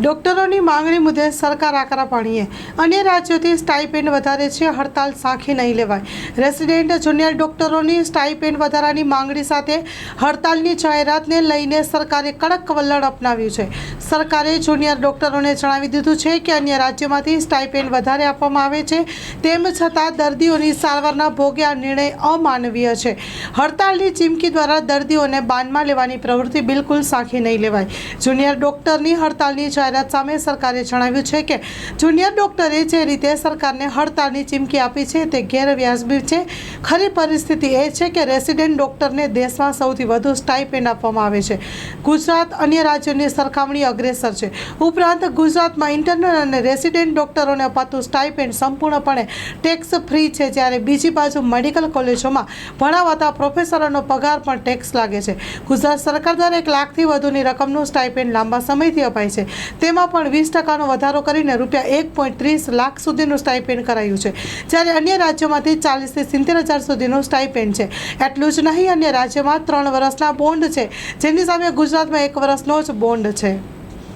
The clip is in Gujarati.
ડોક્ટરોની માંગણી મુદ્દે સરકાર આકરા પાણીએ અન્ય રાજ્યોથી સ્ટાઇપેન્ડ વધારે છે, હડતાલ સાંખી નહીં લેવાય. રેસિડેન્ટ જુનિયર ડોક્ટરોની સ્ટાઇપેન્ડ વધારાની માંગણી સાથે હડતાલની જાહેરાતને લઈને સરકારે કડક વલણ અપનાવ્યું છે. સરકારે જુનિયર ડોક્ટરોને જણાવી દીધું છે કે અન્ય રાજ્યોમાંથી સ્ટાઇપેન્ડ વધારે આપવામાં આવે છે, તેમ છતાં દર્દીઓની સારવારના ભોગે આ નિર્ણય અમાનવીય છે. હડતાલની ચીમકી દ્વારા દર્દીઓને બાનમાં લેવાની પ્રવૃત્તિ બિલકુલ સાંખી નહીં લેવાય. જુનિયર ડોક્ટરની હડતાલની જાહેરાત સામે સરકારે જણાવ્યું છે કે જુનિયર ડોક્ટરે જે રીતે સરકારને હડતાળની ચીમકી આપી છે તે ગેરવ્યાજબી છે. ખરી પરિસ્થિતિ એ છે કે રેસિડેન્ટ ડોક્ટરને દેશમાં સૌથી વધુ સ્ટાઇપેન્ડ આપવામાં આવે છે. ગુજરાત અન્ય રાજ્યોની સરખામણી અગ્રેસર છે. ઉપરાંત ગુજરાતમાં ઇન્ટરનલ અને રેસિડેન્ટ ડોક્ટરોને અપાતું સ્ટાઇપેન્ડ સંપૂર્ણપણે ટેક્સ ફ્રી છે, જ્યારે બીજી બાજુ મેડિકલ કોલેજોમાં ભણાવતા પ્રોફેસરોનો પગાર પણ ટેક્સ લાગે છે. ગુજરાત સરકાર દ્વારા એક લાખથી વધુની રકમનું સ્ટાઇપેન્ડ લાંબા સમયથી અપાય છે. તેમાં પણ વીસ ટકાનો વધારો કરીને રૂપિયા એક પોઈન્ટ ત્રીસ લાખ સુધીનું સ્ટાઇપેન્ડ કરાયું છે. જ્યારે અન્ય રાજ્યોમાંથી ચાલીસથી સિત્તેર હજાર સુધીનું સ્ટાઇપેન્ડ છે. એટલું જ નહીં, અન્ય રાજ્યોમાં ત્રણ વર્ષના બોન્ડ છે. જેની સામે ગુજરાતમાં એક વર્ષનો જ બોન્ડ છે.